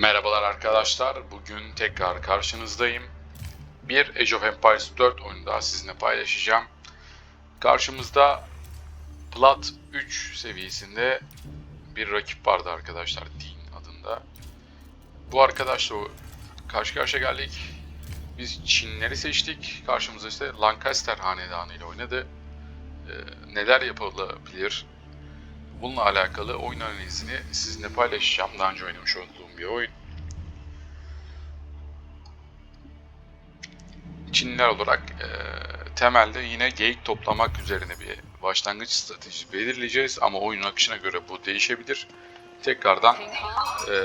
Merhabalar arkadaşlar. Bugün tekrar karşınızdayım. Bir Age of Empires 4 oyunu daha sizinle paylaşacağım. Karşımızda Plat 3 seviyesinde bir rakip vardı arkadaşlar. Dean adında. Bu arkadaşla karşı karşıya geldik. Biz Çinleri seçtik. Karşımıza işte Lancaster hanedanı ile oynadı. Ee, neler yapılabilir? Bununla alakalı oyun analizini sizinle paylaşacağım. Daha önce oynamış olduğum bir oyun. Çinliler olarak e, temelde yine geyik toplamak üzerine bir başlangıç stratejisi belirleyeceğiz. Ama oyunun akışına göre bu değişebilir. Tekrardan e,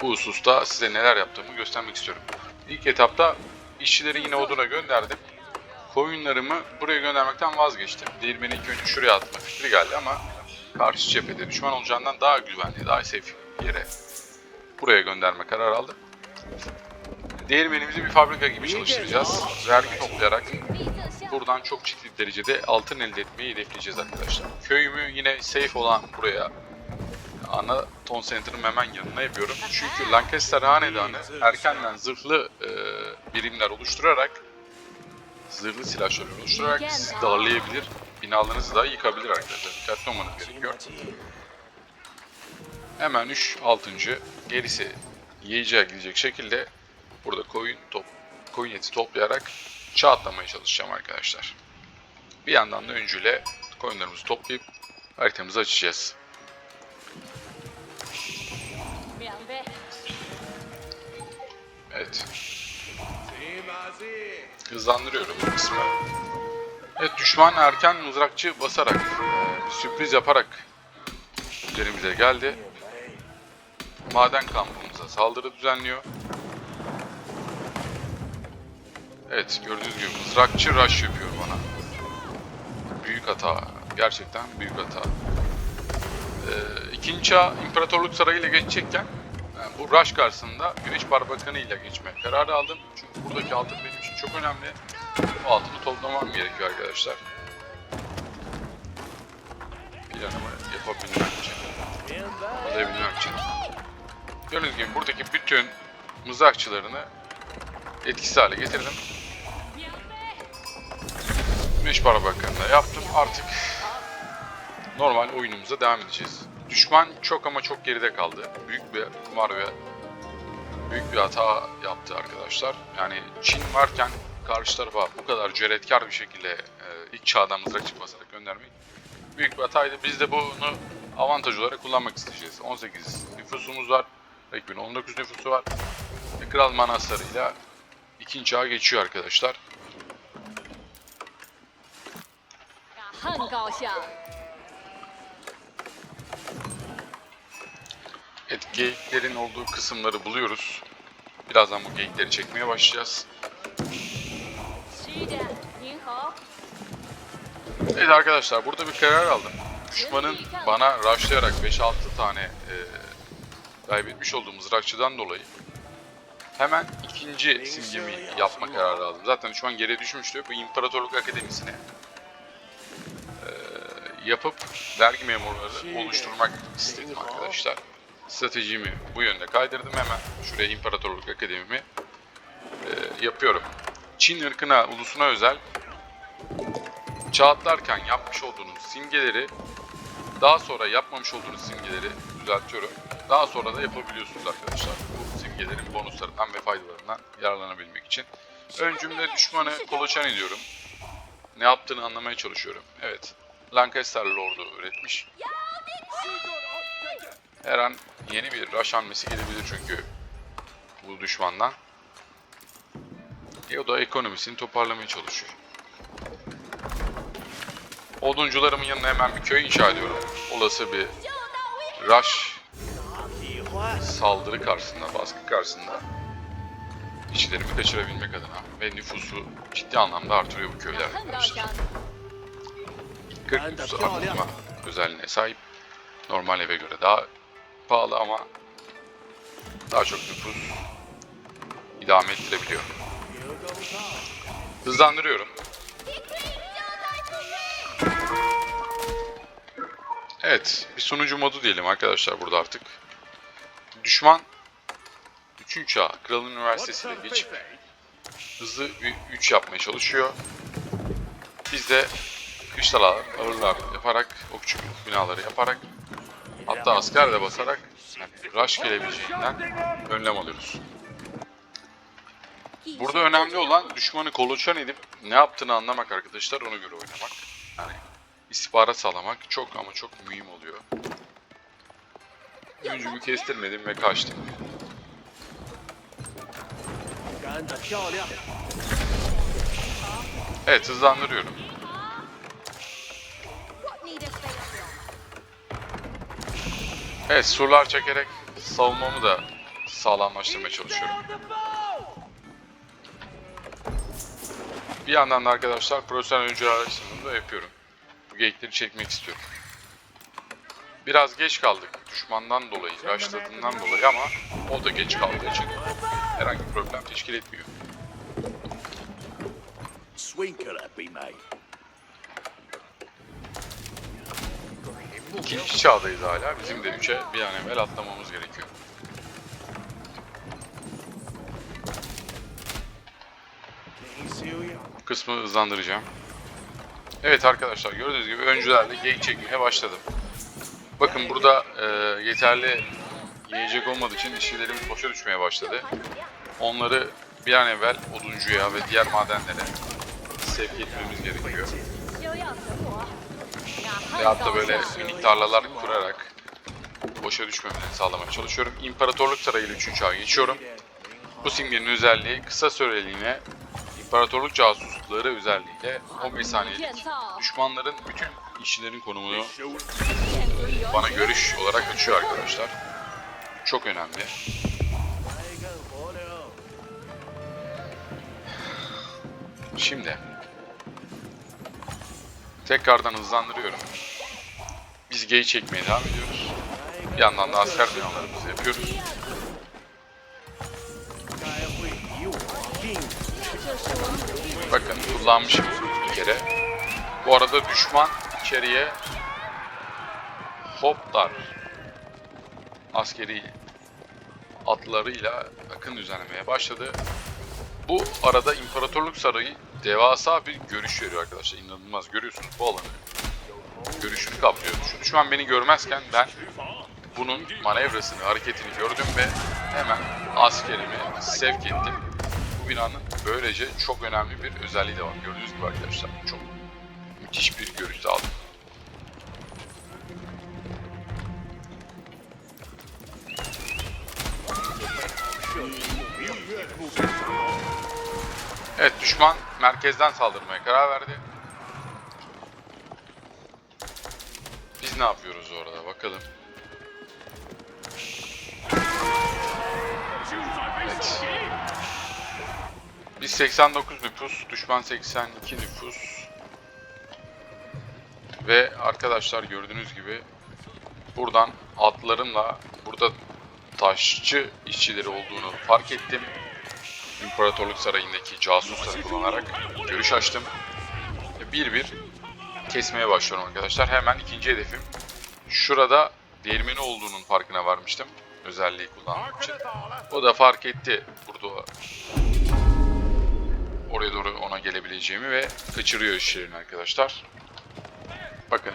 bu hususta size neler yaptığımı göstermek istiyorum. İlk etapta işçileri yine oduna gönderdim. Koyunlarımı buraya göndermekten vazgeçtim. Değirmeni ilk önce şuraya atma fikri geldi ama karşı cephede düşman olacağından daha güvenli, daha safe yere buraya gönderme kararı aldım. Değirmenimizi bir fabrika gibi çalıştıracağız. Vergi toplayarak buradan çok ciddi derecede altın elde etmeyi hedefleyeceğiz arkadaşlar. Köyümü yine safe olan buraya ana ton center'ın hemen yanına yapıyorum. Çünkü Lancaster Hanedanı erkenden zırhlı e, birimler oluşturarak zırhlı silahşörler oluşturarak sizi darlayabilir. Binalarınızı da yıkabilir arkadaşlar. Dikkatli olmanız gerekiyor. Hemen 3 6. gerisi yiyeceğe gidecek şekilde burada koyun top koyun eti toplayarak çağ atlamaya çalışacağım arkadaşlar. Bir yandan da öncüyle koyunlarımızı toplayıp haritamızı açacağız. Evet. Hızlandırıyorum bu kısmı. Evet düşman erken mızrakçı basarak, e, bir sürpriz yaparak üzerimize geldi. Maden kampımıza saldırı düzenliyor. Evet gördüğünüz gibi mızrakçı rush yapıyor bana. Büyük hata. Gerçekten büyük hata. Ee, ikinci çağ İmparatorluk Sarayı ile geçecekken bu rush karşısında Güneş Barbakanı ile geçme kararı aldım. Çünkü buradaki altın benim için çok önemli. Bu altını toplamam gerekiyor arkadaşlar. Planımı yapabilmem için. Alabilmem için. Gördüğünüz gibi buradaki bütün mızrakçılarını etkisiz hale getirdim. Güneş Barbakanı'na yaptım. Artık normal oyunumuza devam edeceğiz. Düşman çok ama çok geride kaldı. Büyük bir kumar ve büyük bir hata yaptı arkadaşlar. Yani Çin varken karşı tarafa bu kadar cüretkar bir şekilde e, ilk çağdan mızrak basarak göndermek büyük bir hataydı. Biz de bunu avantaj olarak kullanmak isteyeceğiz. 18 nüfusumuz var. Rakibin 19 nüfusu var. Ve Kral Manastırı'yla ikinci çağa geçiyor arkadaşlar. Evet geyiklerin olduğu kısımları buluyoruz. Birazdan bu geyikleri çekmeye başlayacağız. Evet arkadaşlar burada bir karar aldım. Düşmanın bana rushlayarak 5-6 tane e, kaybetmiş olduğumuz rakçıdan dolayı hemen ikinci simgemi yapma kararı aldım. Zaten şu an geriye düşmüştü. Bu İmparatorluk Akademisi'ne e, yapıp vergi memurları oluşturmak istedim arkadaşlar. Stratejimi bu yönde kaydırdım hemen. Şuraya İmparatorluk Akademimi e, yapıyorum. Çin ırkına, ulusuna özel çağatlarken yapmış olduğunuz simgeleri daha sonra yapmamış olduğunuz simgeleri düzeltiyorum. Daha sonra da yapabiliyorsunuz arkadaşlar. Bu simgelerin bonuslarından ve faydalarından yararlanabilmek için. Öncümde düşmanı kolaçan ediyorum. Ne yaptığını anlamaya çalışıyorum. Evet. Lancaster Lord'u üretmiş. Her an yeni bir rush hamlesi gelebilir çünkü bu düşmandan. E o da ekonomisini toparlamaya çalışıyor. Oduncularımın yanına hemen bir köy inşa ediyorum. Olası bir rush saldırı karşısında, baskı karşısında işlerimi kaçırabilmek adına ve nüfusu ciddi anlamda artırıyor bu köyler 40 nüfusu artırma özelliğine sahip. Normal eve göre daha pahalı ama daha çok nüfus idame ettirebiliyor. Hızlandırıyorum. Evet, bir sunucu modu diyelim arkadaşlar burada artık. Düşman 3. çağ Kralın Üniversitesi'ne geçip hızlı 3 yapmaya çalışıyor. Biz de kışlalar, ağırlar yaparak, okçu binaları yaparak, Hatta asker de basarak rush gelebileceğinden önlem alıyoruz. Burada önemli olan düşmanı koloçan edip ne yaptığını anlamak arkadaşlar ona göre oynamak. Yani istihbarat sağlamak çok ama çok mühim oluyor. Öncümü kestirmedim ve kaçtım. Evet hızlandırıyorum. Evet surlar çekerek savunmamı da sağlamlaştırmaya çalışıyorum. Bir yandan da arkadaşlar profesyonel oyuncu araştırmamı da yapıyorum. Bu geyikleri çekmek istiyorum. Biraz geç kaldık düşmandan dolayı, başladığından dolayı ama o da geç kaldığı için herhangi bir problem teşkil etmiyor. Swinkler be made. İkinci çağdayız hala. Bizim de 3'e bir an evvel atlamamız gerekiyor. Kısmı hızlandıracağım. Evet arkadaşlar gördüğünüz gibi öncülerle geyik çekmeye başladım. Bakın burada e, yeterli yiyecek olmadığı için işçilerimiz boşa düşmeye başladı. Onları bir an evvel oduncuya ve diğer madenlere sevk etmemiz gerekiyor. Veyahut da böyle minik tarlalar kurarak boşa düşmemelerini sağlamaya çalışıyorum. İmparatorluk Sarayı'yla 3. ağa geçiyorum. Bu simgenin özelliği kısa süreliğine İmparatorluk casuslukları özelliğiyle 15 saniyelik düşmanların bütün işçilerin konumunu bana görüş olarak açıyor arkadaşlar. Çok önemli. Şimdi Tekrardan hızlandırıyorum. Biz geri çekmeye devam ediyoruz. Bir yandan da asker planlarımızı yapıyoruz. Bakın kullanmışım bir kere. Bu arada düşman içeriye hoplar askeri atlarıyla akın düzenlemeye başladı. Bu arada İmparatorluk Sarayı devasa bir görüş veriyor arkadaşlar. İnanılmaz görüyorsunuz bu alanı. Görüşünü kaplıyor. Şu düşman beni görmezken ben bunun manevrasını, hareketini gördüm ve hemen askerimi sevk ettim. Bu binanın böylece çok önemli bir özelliği de var. Gördüğünüz gibi arkadaşlar çok müthiş bir görüş sağladım. Evet düşman merkezden saldırmaya karar verdi. Biz ne yapıyoruz orada bakalım. Evet. Biz 89 nüfus, düşman 82 nüfus. Ve arkadaşlar gördüğünüz gibi buradan atlarımla burada taşçı işçileri olduğunu fark ettim. İmparatorluk Sarayı'ndaki casusları kullanarak görüş açtım. Bir bir kesmeye başlıyorum arkadaşlar. Hemen ikinci hedefim. Şurada değirmeni olduğunun farkına varmıştım. Özelliği kullandığım için. O da fark etti burada oraya doğru ona gelebileceğimi ve kaçırıyor işlerini arkadaşlar. Bakın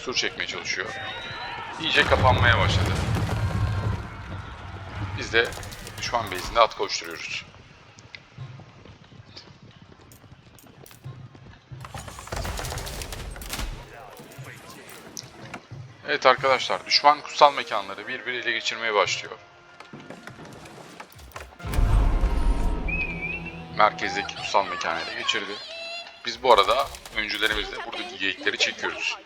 sur çekmeye çalışıyor. İyice kapanmaya başladı. Biz de düşman base'inde at koşturuyoruz. Evet arkadaşlar, düşman kutsal mekanları birbiriyle geçirmeye başlıyor. Merkezdeki kutsal mekanı ele geçirdi. Biz bu arada öncülerimizle buradaki geyikleri çekiyoruz.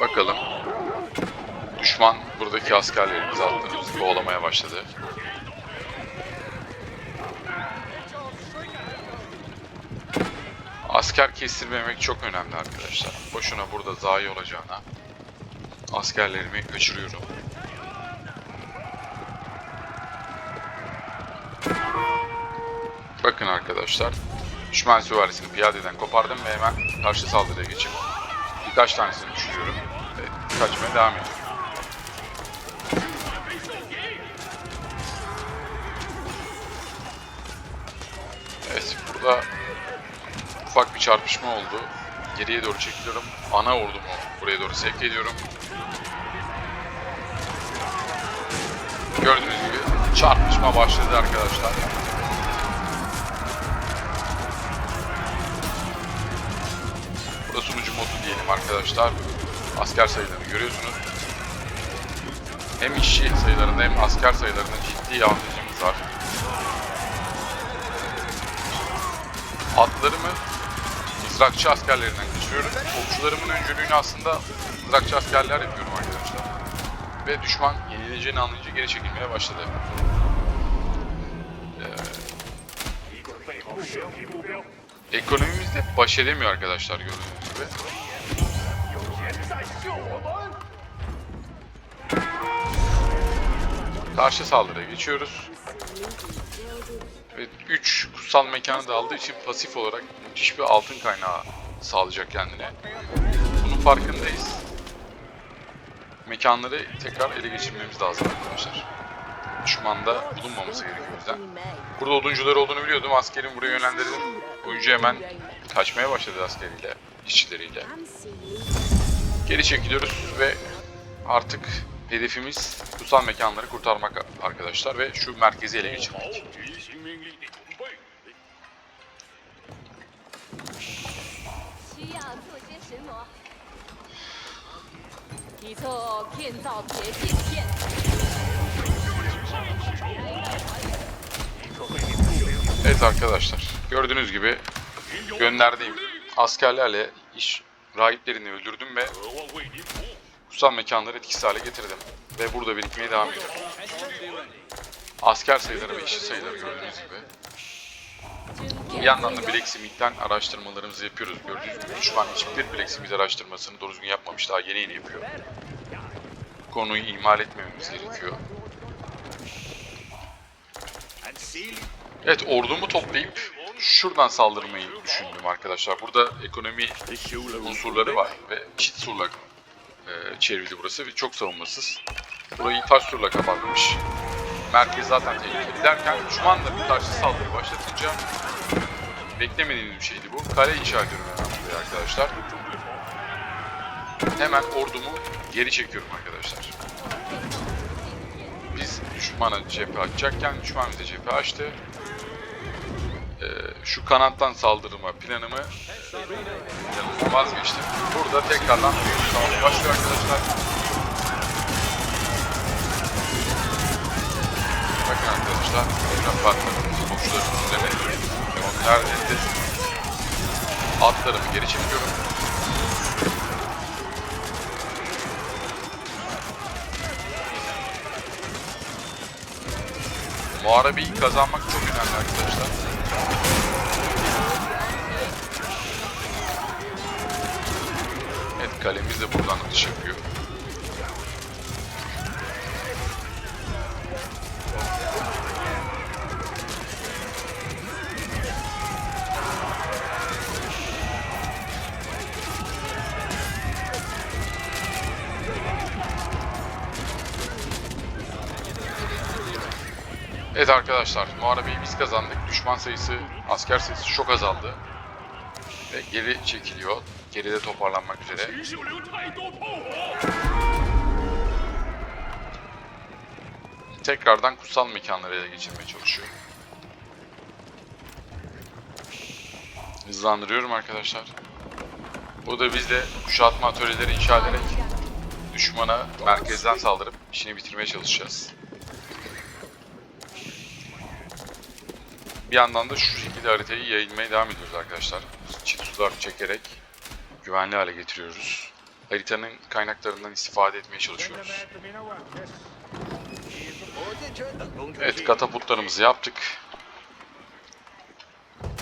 Bakalım. Düşman buradaki askerlerimizi atlarımızı kovalamaya başladı. Asker kestirmemek çok önemli arkadaşlar. Boşuna burada zayi olacağına askerlerimi kaçırıyorum. Bakın arkadaşlar. Düşman süvarisini piyadeden kopardım ve hemen karşı saldırıya geçip birkaç tanesini düşürüyorum ve kaçmaya devam ediyorum. Evet burada ufak bir çarpışma oldu. Geriye doğru çekiliyorum. Ana ordumu buraya doğru sevk ediyorum. Gördüğünüz gibi çarpışma başladı arkadaşlar. Burada sunucu modu diyelim arkadaşlar. Asker sayılarını görüyorsunuz. Hem işçi sayılarında hem asker sayılarında ciddi avantajımız var. Atlarımı mızrakçı askerlerinden geçiriyorum. Okçularımın öncülüğünü aslında mızrakçı askerler yapıyorum arkadaşlar. Ve düşman yenileceğini anlayınca geri çekilmeye başladı. Ee, ekonomimizde baş edemiyor arkadaşlar gördüğünüz gibi. Karşı saldırıya geçiyoruz. Ve 3 kutsal mekanı da aldığı için pasif olarak müthiş bir altın kaynağı sağlayacak kendine. Bunun farkındayız. Mekanları tekrar ele geçirmemiz lazım arkadaşlar. Düşmanda bulunmaması gerekiyor o yüzden. Burada oduncular olduğunu biliyordum. Askerim buraya yönlendirdim. Oyuncu hemen kaçmaya başladı askeriyle, işçileriyle. Geri çekiliyoruz ve artık hedefimiz kutsal mekanları kurtarmak arkadaşlar ve şu merkezi ele geçirmek. 执行命令的准备。需要做些什么？一侧建造铁剑片， Evet arkadaşlar, gördüğünüz gibi gönderdiğim askerlerle iş rahiplerini öldürdüm ve 渴望为您服务。 kutsal mekanları etkisiz hale getirdim. Ve burada birikmeye devam ediyorum. Asker sayıları ve işçi sayıları gördüğünüz gibi. bir yandan da Blacksmith'ten araştırmalarımızı yapıyoruz. Gördüğünüz gibi düşman hiçbir Blacksmith araştırmasını doğru düzgün yapmamış. Daha yeni yeni yapıyor. Konuyu ihmal etmememiz gerekiyor. Evet ordumu toplayıp şuradan saldırmayı düşündüm arkadaşlar. Burada ekonomi unsurları var ve çit surla e, çevrili burası ve çok savunmasız. Burayı taş surla kapatmış. Merkez zaten tehlikeli derken düşman da bir karşı saldırı başlatınca beklemediğimiz bir şeydi bu. Kale inşa ediyorum hemen buraya arkadaşlar. Hemen ordumu geri çekiyorum arkadaşlar. Biz düşmana cephe açacakken düşman bize cephe açtı. Ee, şu kanattan saldırma planımı vazgeçtim. Burada tekrardan büyük savaş başlıyor arkadaşlar. Arkadaşlar, ekran partlarımızın okçularının üzerine demonter edildi. Atlarımı geri çekiyorum. Muharebeyi kazanmak çok önemli arkadaşlar. Evet kalemiz de buradan atış yapıyor. Evet arkadaşlar, muharebeyi biz kazandık. Düşman sayısı, asker sayısı çok azaldı. Ve geri çekiliyor. Geride toparlanmak üzere. Tekrardan kutsal mekanları ele geçirmeye çalışıyor. Hızlandırıyorum arkadaşlar. Bu da biz de kuşatma atölyeleri inşa ederek düşmana merkezden saldırıp işini bitirmeye çalışacağız. Bir yandan da şu şekilde haritayı yayılmaya devam ediyoruz arkadaşlar. Çift sular çekerek güvenli hale getiriyoruz. Haritanın kaynaklarından istifade etmeye çalışıyoruz. Evet katapultlarımızı yaptık.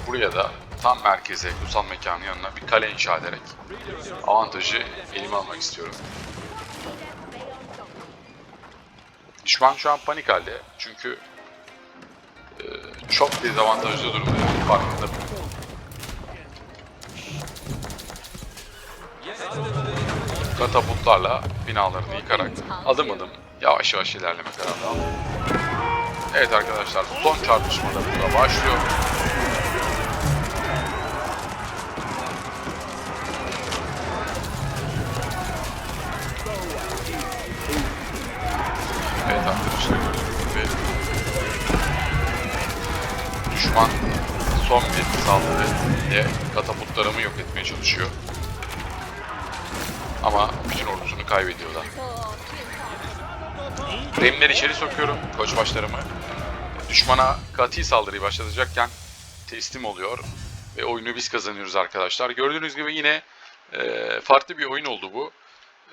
Buraya da tam merkeze, kutsal mekanın yanına bir kale inşa ederek avantajı elime almak istiyorum. Düşman şu an panik halde çünkü çok dezavantajlı durumda. Farkında. Katapultlarla binalarını yıkarak adım adım yavaş yavaş ilerleme kararı aldım. Evet arkadaşlar son çarpışmada burada başlıyor. son bir saldırı ile katapultlarımı yok etmeye çalışıyor. Ama bütün ordusunu kaybediyorlar. Remleri içeri sokuyorum koçbaşlarımı. Düşmana kati saldırıyı başlatacakken teslim oluyor ve oyunu biz kazanıyoruz arkadaşlar. Gördüğünüz gibi yine e, farklı bir oyun oldu bu.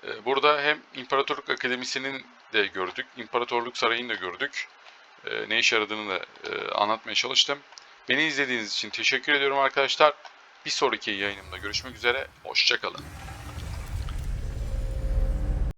E, burada hem İmparatorluk Akademisi'nin de gördük, İmparatorluk Sarayı'nı da gördük. E, ne işe yaradığını da e, anlatmaya çalıştım. Beni izlediğiniz için teşekkür ediyorum arkadaşlar. Bir sonraki yayınımda görüşmek üzere. Hoşçakalın.